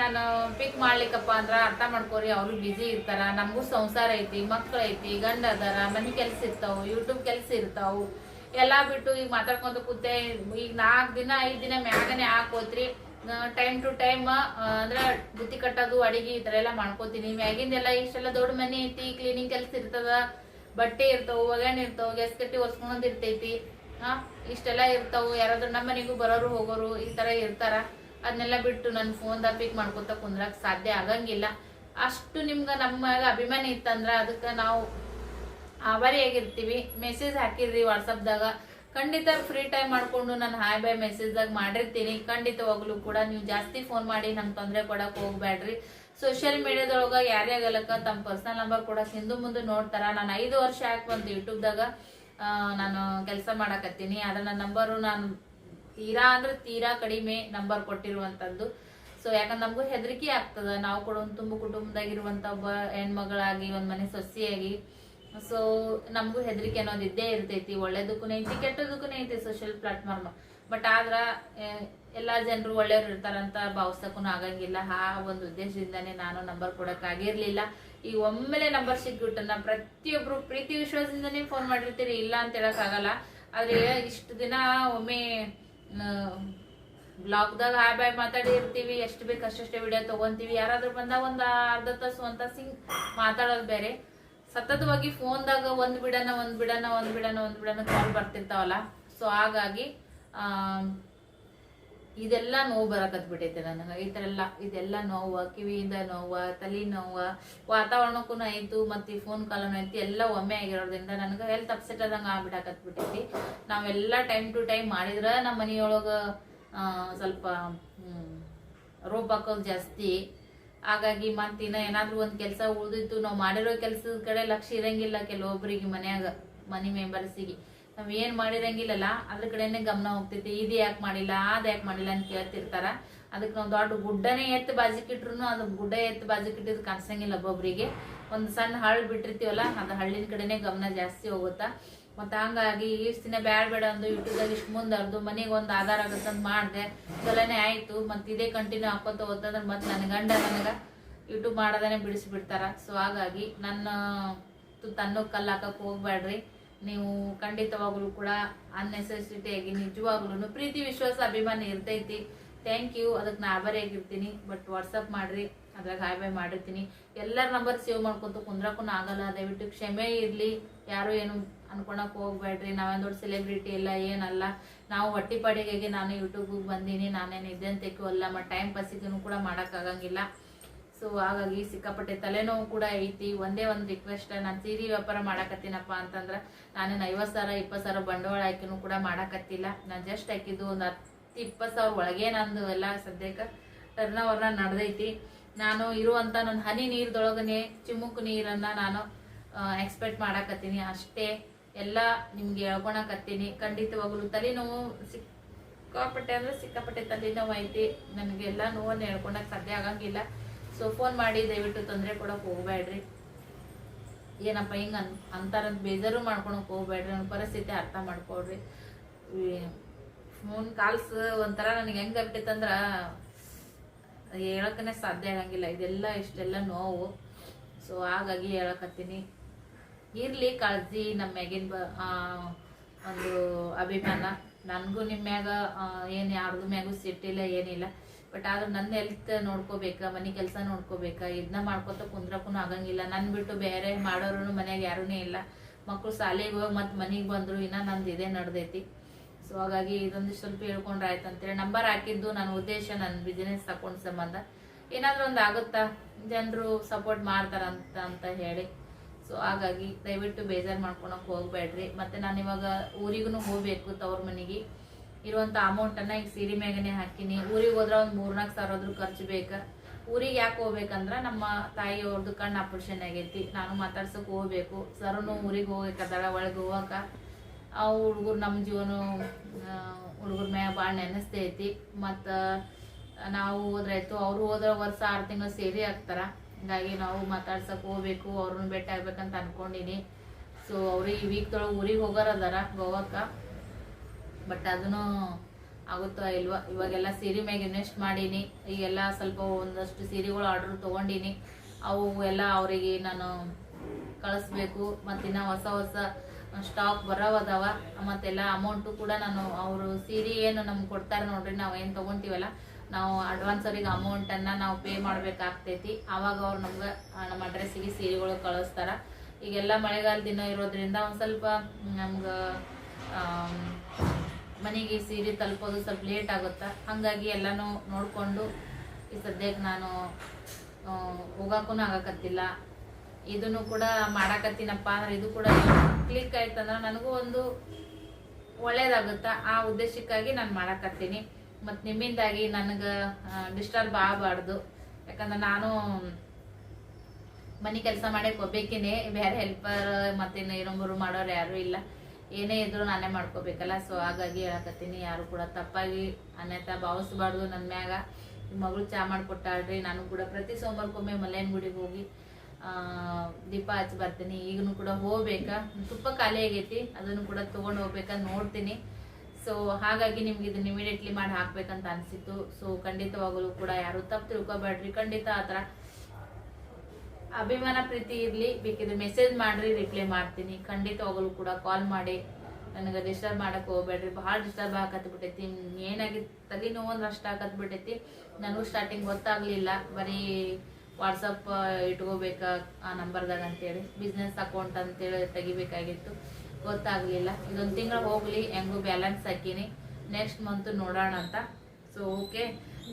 ನಾನು ಪಿಕ್ ಮಾಡ್ಲಿಕ್ಕಪ್ಪ ಅಂದ್ರೆ ಅರ್ಥ ಮಾಡ್ಕೋರಿ, ಅವರು ಬಿಜಿ ಇರ್ತಾರ, ನಮಗೂ ಸಂಸಾರ ಐತಿ, ಮಕ್ಳು ಐತಿ, ಗಂಡ ಅದಾರ, ಮನಿ ಕೆಲಸ ಇರ್ತಾವು ಯೂಟ್ಯೂಬ್ ಕೆಲಸ ಇರ್ತಾವು. ಎಲ್ಲ ಬಿಟ್ಟು ಈಗ ಮಾತಾಡ್ಕೊಂತ ಕೂತೆ, ಈಗ ನಾಲ್ಕು ದಿನ, ಐದು ದಿನ ಮ್ಯಾಗನೆ ಹಾಕೋತ್ರಿ. ಟೈಮ್ ಟು ಟೈಮ್ ಅಂದ್ರೆ ಬುತ್ತಿ ಕಟ್ಟೋದು, ಅಡಿಗೆ ಈ ಥರ ಎಲ್ಲ ಮಾಡ್ಕೋತೀನಿ. ಮ್ಯಾಗಿಂದೆಲ್ಲ ಇಷ್ಟೆಲ್ಲ ದೊಡ್ಡ ಮನೆ ಐತಿ ಕ್ಲೀನಿಂಗ್ ಕೆಲಸ ಇರ್ತದ, ಬಟ್ಟೆ ಇರ್ತಾವ, ಒಗ್ಗರಣೆ ಇರ್ತಾವ, ಗ್ಯಾಸ್ ಕಟ್ಟಿ ಒರ್ಸ್ಕೊಂಡ್ ಇರ್ತೈತಿ. ಹಾ ಇಷ್ಟೆಲ್ಲ ಇರ್ತಾವು, ಯಾರಾದ್ರೂ ನಮ್ಮ ಮನೆಗೂ ಬರೋರು ಹೋಗೋರು ಈ ತರ ಇರ್ತಾರ ಅದನ್ನೆಲ್ಲ ಬಿಟ್ಟು ನನ್ನ ಫೋನ್ದಾಗ ಪಿಕ್ ಮಾಡ್ಕೊತ ಕುಂದ್ರಕ್ ಸಾಧ್ಯ ಆಗಂಗಿಲ್ಲ. ಅಷ್ಟು ನಿಮ್ಗೆ ನಮ್ಮ ಅಭಿಮಾನ ಇತ್ತಂದ್ರ ಅದಕ್ಕೆ ನಾವು ಆಭಾರಿಯಾಗಿರ್ತೀವಿ ಮೆಸೇಜ್ ಹಾಕಿರ್ರಿ ವಾಟ್ಸಪ್ದಾಗ ಖಂಡಿತ ಫ್ರೀ ಟೈಮ್ ಮಾಡ್ಕೊಂಡು ನಾನು ಹಾಯ್ ಬೈ ಮೆಸೇಜ್ದಾಗ ಮಾಡಿರ್ತೀನಿ. ಖಂಡಿತವಾಗ್ಲೂ ಕೂಡ. ನೀವು ಜಾಸ್ತಿ ಫೋನ್ ಮಾಡಿ ನಂಗೆ ತೊಂದರೆ ಕೊಡಕ್ ಹೋಗ್ಬೇಡ್ರಿ ಸೋಷಿಯಲ್ ಮೀಡಿಯಾದೊಳಗ ಯಾರ್ಯಾಗಲಕ್ಕ ತಮ್ಮ ಪರ್ಸನಲ್ ನಂಬರ್ ಕೂಡ ಹಿಂದೂ ಮುಂದೆ ನೋಡ್ತಾರ. ನಾನು ಐದು ವರ್ಷ ಯಾಕೆ ಬಂತು ಯೂಟ್ಯೂಬ್ದಾಗ ನಾನು ಕೆಲಸ ಮಾಡಕತ್ತೀನಿ. ಅದ್ರ ನನ್ನ ನಂಬರು ನಾನು ತೀರಾ ಅಂದ್ರೆ ತೀರಾ ಕಡಿಮೆ ನಂಬರ್ ಕೊಟ್ಟಿರುವಂತದ್ದು. ಸೊ ಯಾಕಂದ್ರೆ ನಮಗೂ ಹೆದರಿಕೆ ಆಗ್ತದ. ನಾವು ಕೂಡ ಒಂದು ತುಂಬ ಕುಟುಂಬದಾಗಿರುವಂತ ಒಬ್ಬ ಹೆಣ್ಮಗಳಾಗಿ, ಒಂದ್ ಮನೆ ಸೊಸೆಯಾಗಿ. ಸೊ ನಮಗೂ ಹೆದರಿಕೆ ಅನ್ನೋದು ಇದ್ದೇ ಇರ್ತೈತಿ. ಒಳ್ಳೇದಕ್ಕೂ ಐತಿ ಕೆಟ್ಟದಕ್ಕೂ ಐತಿ ಸೋಷಿಯಲ್ ಪ್ಲಾಟ್ಫಾರ್ಮ್ ಬಟ್ ಆದ್ರ ಎಲ್ಲಾ ಜನರು ಒಳ್ಳೆಯವ್ರು ಇರ್ತಾರಂತ ಭಾವಿಸ್ತಕ್ಕೂ ಆಗಂಗಿಲ್ಲ. ಆ ಒಂದು ಉದ್ದೇಶದಿಂದಾನೇ ನಾನು ನಂಬರ್ ಕೊಡಕ್ ಆಗಿರ್ಲಿಲ್ಲ. ಈಗ ಒಮ್ಮೆಲೆ ನಂಬರ್ ಸಿಕ್ಬಿಟ್ಟು ನಾ ಪ್ರತಿಯೊಬ್ರು ಪ್ರೀತಿ ವಿಶ್ವಾಸದಿಂದನೇ ಫೋನ್ ಮಾಡಿರ್ತೀರಿ ಇಲ್ಲ ಅಂತ ಹೇಳಕ್ ಆಗಲ್ಲ. ಆದ್ರೆ ಇಷ್ಟು ದಿನ ಒಮ್ಮೆ ಬ್ಲಾಗ್ದಾಗ ಹಾಯ್ ಬಾಯ್ ಮಾತಾಡಿ ಇರ್ತೀವಿ ಎಷ್ಟು ಬೇಕು ಅಷ್ಟಷ್ಟೇ ವಿಡಿಯೋ ತಗೊಂತೀವಿ. ಯಾರಾದ್ರೂ ಬಂದಾಗ ಒಂದು ಅರ್ಧ ತಾಸು ಒಂದ್ ತಾಸು ಹಿಂಗ್ ಮಾತಾಡೋದು ಬೇರೆ. ಸತತವಾಗಿ ಫೋನ್ದಾಗ ಒಂದ್ ಬಿಡನ ಒಂದ್ ಬಿಡನ ಒಂದ್ ಬಿಡನ ಒಂದ್ ಬಿಡನ ಕಾಲ್ ಬರ್ತಿರ್ತಾವಲ್ಲ. ಸೊ ಹಾಗಾಗಿ ಆ, ಇದೆಲ್ಲ ನೋವು ಬರಕತ್ ಬಿಟ್ಟೈತೆ ನನಗೆ. ಈ ಥರ ಎಲ್ಲ, ಇದೆಲ್ಲ ನೋವು, ಕಿವಿಯಿಂದ ನೋವು, ತಲೆ ನೋವು ವಾತಾವರಣಕ್ಕೂ ಆಯ್ತು, ಮತ್ತೆ ಫೋನ್ ಕಾಲನು ಆಯ್ತು, ಎಲ್ಲ ಒಮ್ಮೆ ಆಗಿರೋದ್ರಿಂದ ನನಗೆ ಹೆಲ್ತ್ ಅಪ್ಸೆಟ್ ಆದಂಗೆ ಆಗ್ಬಿಡಾಕತ್ ಬಿಟ್ಟೈತಿ ನಾವೆಲ್ಲ ಟೈಮ್ ಟು ಟೈಮ್ ಮಾಡಿದ್ರೆ ನಮ್ಮ ಮನೆಯೊಳಗ ಸ್ವಲ್ಪ ರೋಪ್ ಜಾಸ್ತಿ. ಹಾಗಾಗಿ ಮತ್ತೆ ಇನ್ನ ಏನಾದ್ರೂ ಒಂದು ಕೆಲಸ ಉಳ್ದಿತ್ತು, ನಾವು ಮಾಡಿರೋ ಕೆಲಸದ ಕಡೆ ಲಕ್ಷ್ಯ ಇರಂಗಿಲ್ಲ ಕೆಲವೊಬ್ಬರಿಗೆ ಮನ್ಯಾಗ, ಮನಿ ಮೆಂಬರ್ಸಿಗೆ ನಾವ್ ಏನ್ ಮಾಡಿರಂಗಿಲ್ಲಲ್ಲ, ಅದ್ರ ಕಡೆನೆ ಗಮನ ಹೋಗ್ತೈತಿ. ಇದು ಯಾಕೆ ಮಾಡಿಲ್ಲ ಅದ್ ಯಾಕೆ ಮಾಡಿಲ್ಲ ಅಂತ ಕೇಳ್ತಿರ್ತಾರ. ಅದಕ್ಕೆ ನಾವು ದೊಡ್ಡ ಗುಡ್ಡನೇ ಎತ್ತು ಬಾಜಿಕಿಟ್ರು ಅದು ಗುಡ್ಡ ಎತ್ತು ಬಾಜಿಕಿಟ್ಟಿದ್ ಕಾಣಿಸಂಗಿಲ್ಲ ಒಬ್ಬೊಬ್ರಿಗೆ ಒಂದ್ ಸಣ್ಣ ಹಳ್ಳ ಬಿಟ್ಟಿರ್ತೀವಲ್ಲ, ಅದು ಹಳ್ಳಿನ ಕಡೆನೆ ಗಮನ ಜಾಸ್ತಿ ಹೋಗುತ್ತಾ. ಮತ್ತ ಹಂಗಾಗಿ ಇಷ್ಟ ದಿನ ಬೇಡ ಬೇಡ ಅಂದು ಯೂಟ್ಯೂಬ್ದಾಗ ಇಷ್ಟು ಮುಂದರ್ದು ಮನೆಗೆ ಒಂದು ಆಧಾರ ಆಗತ್ತಂತ ಮಾಡಿದೆ. ಚಲೋನೆ ಆಯ್ತು, ಮತ್ತೆ ಇದೇ ಕಂಟಿನ್ಯೂ ಹಾಕೋತ ಹೋತಂದ್ರೆ ಮತ್ತೆ ನನ್ನ ಗಂಡ ನನಗ ಯೂಟ್ಯೂಬ್ ಮಾಡೋದನ್ನೇ ಬಿಡಿಸ್ಬಿಡ್ತಾರ. ಸೊ ಹಾಗಾಗಿ ನನ್ನ ತನ್ನ ಕಲ್ಲು ಹಾಕಕ್ಕೆ ಹೋಗ್ಬೇಡ್ರಿ ನೀವು ಖಂಡಿತವಾಗ್ಲೂ ಕೂಡ ಅನ್ನೆಸೆಸಿಟಿ ಆಗಿ ನಿಜವಾಗ್ಲೂ ಪ್ರೀತಿ, ವಿಶ್ವಾಸ, ಅಭಿಮಾನ ಇರ್ತೈತಿ. ಥ್ಯಾಂಕ್ ಯು ಅದಕ್ಕೆ ನಾ ಆಭಾರಿಯಾಗಿರ್ತೀನಿ ಬಟ್ ವಾಟ್ಸಪ್ ಮಾಡ್ರಿ. ಅದ್ರಾಗ ಹಾಯ್ ಬೈ ಮಾಡಿರ್ತೀನಿ. ಎಲ್ಲರ ನಂಬರ್ ಸೇವ್ ಮಾಡ್ಕೊತ ಕುಂದ್ರಕ್ಕೂ ಆಗಲ್ಲ. ದಯವಿಟ್ಟು ಕ್ಷಮೆ ಇರಲಿ. ಯಾರು ಏನು ಅನ್ಕೊಳಕ್ ಹೋಗ್ಬೇಡ್ರಿ. ನಾವೇನ್ ದೊಡ್ಡ ಸೆಲೆಬ್ರಿಟಿ ಎಲ್ಲ ಏನಲ್ಲ. ನಾವು ಹೊಟ್ಟಿ ಪಾಡಿಗಾಗಿ ನಾನು ಯೂಟ್ಯೂಬ್ಗೆ ಬಂದೀನಿ. ನಾನೇನು ಇದ್ದಂತಕ್ಕೂ ಅಲ್ಲ. ಮತ್ತು ಟೈಮ್ ಪಾಸಿಗೂ ಕೂಡ ಮಾಡೋಕ್ಕಾಗಂಗಿಲ್ಲ ಸೊ ಹಾಗಾಗಿ ಸಿಕ್ಕಾಪಟ್ಟೆ ತಲೆನೋವು ಕೂಡ ಐತಿ. ಒಂದೇ ಒಂದು ರಿಕ್ವೆಸ್ಟ್ ನಾನು ಸೀರೆ ವ್ಯಾಪಾರ ಮಾಡಕತ್ತೀನಪ್ಪ ಅಂತಂದ್ರೆ ನಾನೇನು ಐವತ್ತು ಸಾವಿರ, ಇಪ್ಪತ್ತು ಸಾವಿರ ಬಂಡವಾಳ ಹಾಕಿನೂ ಕೂಡ ಮಾಡಕತ್ತಿಲ್ಲ. ನಾನು ಜಸ್ಟ್ ಹಾಕಿದ್ದು ಒಂದು ಹತ್ತು ಇಪ್ಪತ್ತು ಸಾವಿರ ಒಳಗೆ ನಂದು ಎಲ್ಲ ಸದ್ಯಕ್ಕೆ ಟರ್ನ್ ನಡೆದೈತಿ. ನಾನು ಇರುವಂಥ ನನ್ನ ಹನಿ ನೀರ್ದೊಳಗನೆ ಚಿಮುಕ್ ನೀರನ್ನು ನಾನು ಎಕ್ಸ್ಪೆಕ್ಟ್ ಮಾಡಕತ್ತೀನಿ. ಅಷ್ಟೇ ಎಲ್ಲ ನಿಮ್ಗೆ ಹೇಳ್ಕೊಳಕತ್ತೀನಿ ಖಂಡಿತವಾಗಲೂ ತಲೆನೋವು ಸಿಕ್ಕಾಪಟ್ಟೆ ಅಂದ್ರೆ ಸಿಕ್ಕಾಪಟ್ಟೆ ತಲೆನೋವು ಐತಿ. ನನಗೆಲ್ಲ ನೋವನ್ನು ಹೇಳ್ಕೊಳಕ್ ಸಾಧ್ಯ ಆಗಂಗಿಲ್ಲ. ಸೊ ಫೋನ್ ಮಾಡಿ ದಯವಿಟ್ಟು ತೊಂದರೆ ಕೊಡೋಕೆ ಹೋಗ್ಬೇಡ್ರಿ. ಏನಪ್ಪ, ಹಿಂಗೆ ಅನ್, ಅಂತಾರಂತ ಬೇಜಾರು ಮಾಡ್ಕೊಳಕ್ ಹೋಗ್ಬೇಡ್ರಿ. ನನ್ನ ಪರಿಸ್ಥಿತಿ ಅರ್ಥ ಮಾಡ್ಕೊಳ್ರಿ. ಫೋನ್ ಕಾಲ್ಸ್ ಒಂಥರ ನನಗೆ ಹೆಂಗ್ ಅಂದ್ರೆ, ಹೇಳಕ್ಕನೇ ಸಾಧ್ಯ ಆಗಂಗಿಲ್ಲ. ಇದೆಲ್ಲ ಇಷ್ಟೆಲ್ಲ ನೋವು. ಸೊ ಹಾಗಾಗಿ ಹೇಳಕತ್ತೀನಿ. ಇರಲಿ ಕಾಳಜಿ ನಮ್ಮ ಮ್ಯಾಗಿನ ಒಂದು ಅಭಿಮಾನ. ನನಗೂ ನಿಮ್ಮ ಮ್ಯಾಗ ಏನ್ ಯಾರ್ದು ಮ್ಯಾಗೂ ಸಿಟ್ಟಿಲ್ಲ, ಏನಿಲ್ಲ. ಬಟ್ ಆದ್ರೂ ನನ್ನ ಹೆಲ್ತ್ ನೋಡ್ಕೋಬೇಕಾ, ಮನೆ ಕೆಲಸ ನೋಡ್ಕೋಬೇಕಾ ಇದನ್ನ ಮಾಡ್ಕೊತ ಕುಂದ್ರಕ್ಕೂ ಆಗಂಗಿಲ್ಲ. ನನ್ ಬಿಟ್ಟು ಬೇರೆ ಮಾಡೋರು ಮನೆಯಾಗ ಯಾರೂ ಇಲ್ಲ. ಮಕ್ಕಳು ಶಾಲೆಗೆ ಹೋಗಿ ಮತ್ತೆ ಮನೆಗೆ ಬಂದ್ರು ಇನ್ನ ನಂದು ಇದೇ ನಡ್ದೈತಿ. ಸೊ ಹಾಗಾಗಿ ಇದೊಂದು ಸ್ವಲ್ಪ ಹೇಳ್ಕೊಂಡ್ರೆ ನಂಬರ್ ಹಾಕಿದ್ದು ನನ್ನ ಉದ್ದೇಶ ನನ್ನ ಬಿಸಿನೆಸ್ ಅಕೌಂಟ್ ಸಂಬಂಧ. ಏನಾದ್ರೂ ಒಂದು ಆಗುತ್ತಾ? ಜನರು ಸಪೋರ್ಟ್ ಮಾಡ್ತಾರಂತ, ಅಂತ ಹೇಳಿ. ಸೊ ಹಾಗಾಗಿ ದಯವಿಟ್ಟು ಬೇಜಾರು ಮಾಡ್ಕೊಳಕ್ ಹೋಗ್ಬೇಡ್ರಿ. ಮತ್ತೆ ನಾನು ಇವಾಗ ಊರಿಗೂ ಹೋಗ್ಬೇಕು ತವ್ರ ಮನೆಗೆ. ಇರುವಂತ ಅಮೌಂಟ್ ಅನ್ನ ಈಗ ಸೀರೆ ಮ್ಯಾಗನೆ ಹಾಕಿನಿ. ಊರಿಗೆ ಹೋದ್ರ ಒಂದ್ ಮೂರ್ನಾಲ್ಕು ಸಾವಿರ ಆದ್ರೂ ಖರ್ಚು ಬೇಕ. ಊರಿಗೆ ಯಾಕೆ ಹೋಗ್ಬೇಕಂದ್ರ ನಮ್ಮ ತಾಯಿಯವ್ರದ್ದು ಕಣ್ಣು ಆಪರೇಷನ್ ಆಗೈತಿ. ನಾನು ಮಾತಾಡ್ಸಕ್ ಹೋಗ್ಬೇಕು. ಸರನು ಊರಿಗೆ ಹೋಗ್ಬೇಕದಳ ಒಳಗೆ ಹೋಗಕ. ಆ ಹುಡುಗರು ನಮ್ಮ ಜೀವನ ಹುಡುಗರ ಮ್ಯಾಗ ಭಾಳ ನೆನೆಸ್ತೈತಿ ಮತ್ತು, ನಾವು ಹೋದ್ರಾಯ್ತು ಅವರು ಹೋದ್ರ ವರ್ಷ ಆರು ತಿಂಗಳು ಸೇರಿ ಆಗ್ತಾರ ಹಿಂಗಾಗಿ ನಾವು ಮಾತಾಡ್ಸಕ್ ಹೋಗ್ಬೇಕು. ಅವ್ರನ್ನ ಭೇಟಿ ಆಗ್ಬೇಕಂತ ಅನ್ಕೊಂಡಿನಿ. ಸೊ ಅವ್ರಿಗೆ ಈ ವೀಕ್ದೊಳಗೆ ಊರಿಗೆ ಹೋಗೋರದಾರ ಗೋವಾಕ್ಕೆ. ಬಟ್ ಅದನ್ನು ಆಗುತ್ತೋ ಇಲ್ವಾ, ಇವಾಗೆಲ್ಲ ಸೀರೆ ಮ್ಯಾಗ ಇನ್ವೆಸ್ಟ್ ಮಾಡೀನಿ. ಈಗೆಲ್ಲ ಸ್ವಲ್ಪ ಒಂದಷ್ಟು ಸೀರೆಗಳು ಆರ್ಡರ್ ತೊಗೊಂಡೀನಿ. ಅವು ಎಲ್ಲ ಅವರಿಗೆ ನಾನು ಕಳಿಸ್ಬೇಕು. ಮತ್ತಿನ್ನ ಹೊಸ ಹೊಸ ಸ್ಟಾಕ್ ಬರೋವದವ. ಮತ್ತೆಲ್ಲ ಅಮೌಂಟು ಕೂಡ ನಾನು ಅವರು ಸೀರೆ ಏನು ನಮ್ಗೆ ಕೊಡ್ತಾರೆ ನೋಡ್ರಿ, ನಾವು ಏನು ತೊಗೊಂತೀವಲ್ಲ, ನಾವು ಅಡ್ವಾನ್ಸ್ ಅವ್ರಿಗೆ ಅಮೌಂಟನ್ನು ನಾವು ಪೇ ಮಾಡಬೇಕಾಗ್ತೈತಿ. ಆವಾಗ ಅವ್ರು ನಮ್ಗೆ ನಮ್ಮ ಅಡ್ರೆಸ್ಸಿಗೆ ಸೀರೆಗಳು ಕಳಿಸ್ತಾರೆ. ಈಗೆಲ್ಲ ಮಳೆಗಾಲ ದಿನ ಇರೋದ್ರಿಂದ ಒಂದು ಸ್ವಲ್ಪ ನಮ್ಗೆ ಮನೆಗೆ ಸೀರೆ ತಲುಪೋದು ಸ್ವಲ್ಪ ಲೇಟ್ ಆಗುತ್ತೆ? ಹಾಗಾಗಿ ಎಲ್ಲನೂ ನೋಡಿಕೊಂಡು, ಈ ಸದ್ಯಕ್ಕೆ ನಾನು ಹೋಗಕ್ಕೂ ಆಗಕತ್ತಿಲ್ಲ. ಇದನ್ನು ಕೂಡ ಮಾಡಾಕತ್ತೀನಪ್ಪ ಅಂದ್ರೆ ಇದು ಕೂಡ ಕ್ಲಿಕ್ ಆಯ್ತಂದ್ರೆ ನನಗೂ ಒಂದು ಒಳ್ಳೇದಾಗುತ್ತಾ? ಆ ಉದ್ದೇಶಕ್ಕಾಗಿ ನಾನು ಮಾಡಾಕತ್ತೀನಿ. ಮತ್ತು ನಿಮ್ಮಿಂದಾಗಿ ನನಗೆ ಡಿಸ್ಟರ್ಬ್ ಆಗಬಾರ್ದು. ಯಾಕಂದ್ರೆ ನಾನು ಮನೆ ಕೆಲಸ ಮಾಡಕ್ಕೆ ಹೋಗ್ಬೇಕೇನೆ ಬೇರೆ ಹೆಲ್ಪರ್ ಮತ್ತೇನು ಇನ್ನೊಬ್ಬರು ಮಾಡೋರು ಯಾರು ಇಲ್ಲ. ಏನೇ ಇದ್ರು ನಾನೇ ಮಾಡ್ಕೋಬೇಕಲ್ಲ. ಸೊ ಹಾಗಾಗಿ ಹೇಳಕತ್ತೀನಿ. ಯಾರು ಕೂಡ ತಪ್ಪಾಗಿ ಅನ್ಯತಾ ಭಾವಿಸ್ಬಾರ್ದು ನನ್ನ ಮ್ಯಾಗ. ಮಗಳು ಚಾ ಮಾಡಿಕೊಟ್ಟಾಳ್ರಿ. ನಾನು ಕೂಡ ಪ್ರತಿ ಸೋಮವಾರಕ್ಕೊಮ್ಮೆ ಮಲ್ಲೇನ ಗುಡಿಗೆ ಹೋಗಿ ದೀಪ ಹಚ್ಚಿ ಬರ್ತೀನಿ. ಈಗನು ಕೂಡ ಹೋಗ್ಬೇಕಾ? ತುಪ್ಪ ಖಾಲಿ ಆಗೈತಿ. ಅದನ್ನು ಕೂಡ ತೊಗೊಂಡು ಹೋಗ್ಬೇಕಂತ ನೋಡ್ತೀನಿ. ಸೊ ಹಾಗಾಗಿ ನಿಮ್ಗೆ ಇದನ್ನ ಇಮಿಡಿಯೇಟ್ಲಿ ಮಾಡಿ ಹಾಕ್ಬೇಕಂತ ಅನಿಸಿತ್ತು. ಸೊ ಖಂಡಿತವಾಗಲೂ ಕೂಡ ಯಾರು ತಪ್ಪು ತಿಳ್ಕೊಬೇಡ್ರಿ. ಖಂಡಿತ ಆ ಥರ ಅಭಿಮಾನ ಪ್ರೀತಿ ಇರಲಿ, ಬೇಕಿದ್ರೆ ಮೆಸೇಜ್ ಮಾಡ್ರಿ ರಿಪ್ಲೈ ಮಾಡ್ತೀನಿ. ಖಂಡಿತ ಹೋಗಲು ಕೂಡ ಕಾಲ್ ಮಾಡಿ. ನನಗೆ ಡಿಸ್ಟರ್ಬ್ ಮಾಡಕ್ಕೆ ಹೋಗ್ಬೇಡ್ರಿ. ಭಾಳ ಡಿಸ್ಟರ್ಬ್ ಆಗತ್ ಬಿಟ್ಟೈತಿ ಏನಾಗಿ ತಲೆ ಅಂದ್ರೆ ಅಷ್ಟು ಆಗತ್ ಬಿಟ್ಟೈತಿ ನನಗೂ ಸ್ಟಾರ್ಟಿಂಗ್ ಗೊತ್ತಾಗ್ಲಿಲ್ಲ. ಬರೀ ವಾಟ್ಸಪ್ ಇಟ್ಕೋಬೇಕಾ ಆ ನಂಬರ್ದಾಗ ಅಂತೇಳಿ. ಬಿಸ್ನೆಸ್ ಅಕೌಂಟ್ ಅಂತೇಳಿ ತೆಗಿಬೇಕಾಗಿತ್ತು. ಗೊತ್ತಾಗ್ಲಿಲ್ಲ. ಇದೊಂದು ತಿಂಗಳು ಹೋಗ್ಲಿ, ಹೆಂಗೂ ಬ್ಯಾಲೆನ್ಸ್ ಹಾಕಿನಿ. ನೆಕ್ಸ್ಟ್ ಮಂತ್ ನೋಡೋಣ ಅಂತ ಸೊ ಓಕೆ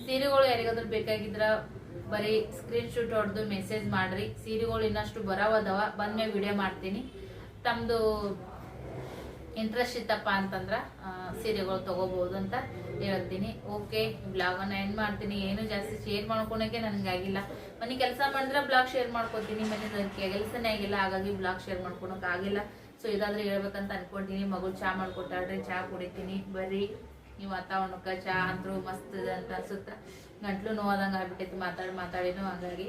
ಸೀರೆಗಳು ಯಾರಿಗಾದ್ರೂ ಬೇಕಾಗಿದ್ರ ಬರೀ ಸ್ಕ್ರೀನ್ ಶೂಟ್ ಹೊಡೆದು ಮೆಸೇಜ್ ಮಾಡ್ರಿ. ಸೀರೆಗಳು ಇನ್ನಷ್ಟು ಬರವದವ. ಬಂದ್ಮೇಲೆ ವಿಡಿಯೋ ಮಾಡ್ತೀನಿ. ತಮ್ಮದು ಇಂಟ್ರೆಸ್ಟ್ ಇತ್ತಪ್ಪ ಅಂತಂದ್ರ ಸೀರೆಗಳು ತಗೋಬಹುದು ಅಂತ ಹೇಳ್ತೀನಿ. ಓಕೆ ಬ್ಲಾಗನ್ನ ಏನ್ ಮಾಡ್ತೀನಿ. ಏನು ಜಾಸ್ತಿ ಶೇರ್ ಮಾಡ್ಕೊಳಕ್ಕೆ ನನ್ಗೆ ಆಗಿಲ್ಲ. ಮನೆ ಕೆಲಸ ಮಾಡಿದ್ರೆ ಬ್ಲಾಗ್ ಶೇರ್ ಮಾಡ್ಕೊತೀನಿ. ಮನೆ ಕೆಲಸನೇ ಆಗಿಲ್ಲ. ಹಾಗಾಗಿ ಬ್ಲಾಗ್ ಶೇರ್ ಮಾಡ್ಕೊಳಕ್ ಆಗಿಲ್ಲ. ಸೊ ಇದಾದ್ರೆ ಹೇಳ್ಬೇಕಂತ ಅನ್ಕೊಂತೀನಿ. ಮಗಳು ಚಾ ಮಾಡ್ಕೊತಾಳ್ರಿ ಚಾ ಕುಡಿತೀನಿ. ಬರ್ರಿ. ಈ ವಾತಾವರಣಕ್ಕೆ ಚಾ ಅಂದ್ರು ಮಸ್ತ್ ಅಂತ ಅನ್ಸುತ್ತೆ. ಗಂಟ್ಲು ನೋವಾದಂಗೆ ಆಗ್ಬಿಟ್ಟೈತಿ ಮಾತಾಡಿ ಮಾತಾಡಿನೂ ಹಾಗಾಗಿ.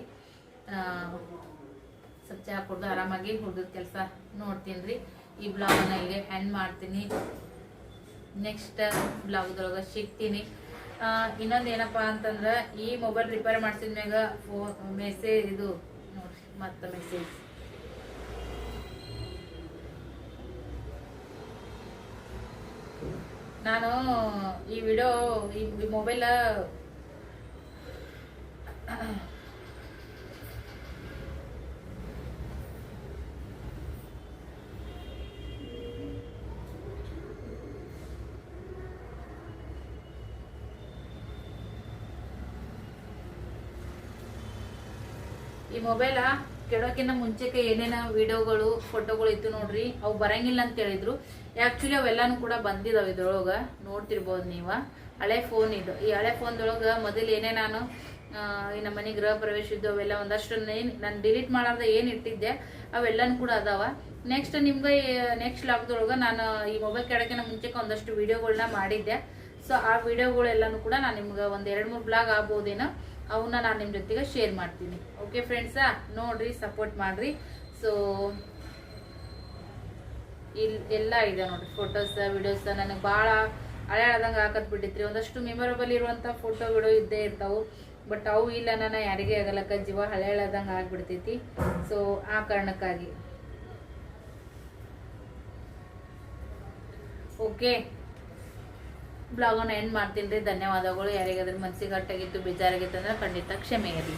ಸ್ವಲ್ಪ ಚಹಾ ಕುಡ್ದು ಆರಾಮಾಗಿ ಹುಡ್ಗದ ಕೆಲಸ ನೋಡ್ತೀನಿ ರೀ ಈ ಬ್ಲಾಗನ್ನ ಇಲ್ಲಿ ಹ್ಯಾಂಡ್ ಮಾಡ್ತೀನಿ. ನೆಕ್ಸ್ಟ್ ಬ್ಲಾಗ್ದೊಳಗೆ ಸಿಗ್ತೀನಿ. ಇನ್ನೊಂದು ಏನಪ್ಪ ಅಂತಂದ್ರೆ, ಈ ಮೊಬೈಲ್ ರಿಪೇರ್ ಮಾಡಿಸಿದ್ಮ್ಯಾಗ ಫೋನ್ ಮೆಸೇಜ್ ಇದು ನೋಡ್ರಿ, ಮತ್ತೆ ಮೆಸೇಜ್ ನಾನು ಈ ವಿಡಿಯೋ ಈ ಮೊಬೈಲ್ ಈ ಮೊಬೈಲ ಕೆಡೋಕಿನ್ನ ಮುಂಚೆಗೆ ಏನೇನ ವಿಡಿಯೋಗಳು ಫೋಟೋಗಳು ಇತ್ತು ನೋಡ್ರಿ. ಅವು ಬರಂಗಿಲ್ಲ ಅಂತ ಹೇಳಿದ್ರು. ಆಕ್ಚುಲಿ ಅವೆಲ್ಲಾನು ಕೂಡ ಬಂದಿದಾವ ಇದ್ರೊಳಗ. ನೋಡ್ತಿರ್ಬೋದು ನೀವ. ಹಳೆ ಫೋನ್ ಇದು. ಈ ಹಳೆ ಫೋನ್ದೊಳಗ ಮೊದಲು ಏನೇ ನಾನು ನಮ್ಮ ಮನೆ ಗೃಹ ಪ್ರವೇಶ ಇದ್ದು ಅವೆಲ್ಲ ಒಂದಷ್ಟು ನಾನು ಡಿಲೀಟ್ ಮಾಡಾರ್ದ ಏನು ಇಟ್ಟಿದ್ದೆ, ಅವೆಲ್ಲನೂ ಕೂಡ ಅದಾವ. ನೆಕ್ಸ್ಟ್ ನಿಮ್ಗೆ ನೆಕ್ಸ್ಟ್ ಲಾಕ್ದೊಳಗೆ ನಾನು ಈ ಮೊಬೈಲ್ ಕೆಳಗಿನ ಮುಂಚೆಗೆ ಒಂದಷ್ಟು ವಿಡಿಯೋಗಳನ್ನ ಮಾಡಿದ್ದೆ. ಸೊ ಆ ವಿಡಿಯೋಗಳೆಲ್ಲನೂ ಕೂಡ ನಾನು ನಿಮ್ಗೆ ಒಂದು ಎರಡು ಮೂರು ಬ್ಲಾಗ್ ಆಗ್ಬೋದೇನೋ ಅವನ್ನ ನಾನು ನಿಮ್ಮ ಜೊತೆಗೆ ಶೇರ್ ಮಾಡ್ತೀನಿ. ಓಕೆ ಫ್ರೆಂಡ್ಸಾ ನೋಡ್ರಿ ಸಪೋರ್ಟ್ ಮಾಡ್ರಿ. ಸೊ ಇಲ್ಲಿ ಎಲ್ಲ ಇದೆ ನೋಡಿರಿ ಫೋಟೋಸ್ ವಿಡಿಯೋಸ್ ನನಗೆ ಭಾಳ ಹಳೆ ಹಳದಂಗೆ ಹಾಕತ್ ಬಿಟ್ಟಿತ್ರಿ. ಒಂದಷ್ಟು ಮೆಮೊರಬಲ್ ಇರುವಂಥ ಫೋಟೋ ವಿಡಿಯೋ ಇದ್ದೇ ಇರ್ತಾವು. ಬಟ್ ಅವು ಇಲ್ಲ ನಾನು ಯಾರಿಗೇ ಆಗಲ್ಲಕ್ಕ ಜೀವ ಹಳೆ ಹಳದಂಗೆ ಆಗ್ಬಿಡ್ತೈತಿ. ಸೊ ಆ ಕಾರಣಕ್ಕಾಗಿ. ಓಕೆ ಬ್ಲಾಗನ್ನು ಎಂಡ್ ಮಾಡ್ತೀನಿ ರೀ. ಧನ್ಯವಾದಗಳು. ಯಾರಿಗಾದ್ರೂ ಮನಸ್ಸಿಗೆ ಗಟ್ಟಾಗಿತ್ತು ಬೇಜಾರಾಗಿತ್ತು ಅಂದ್ರೆ ಖಂಡಿತ ಕ್ಷಮೆ ಇರಲಿ.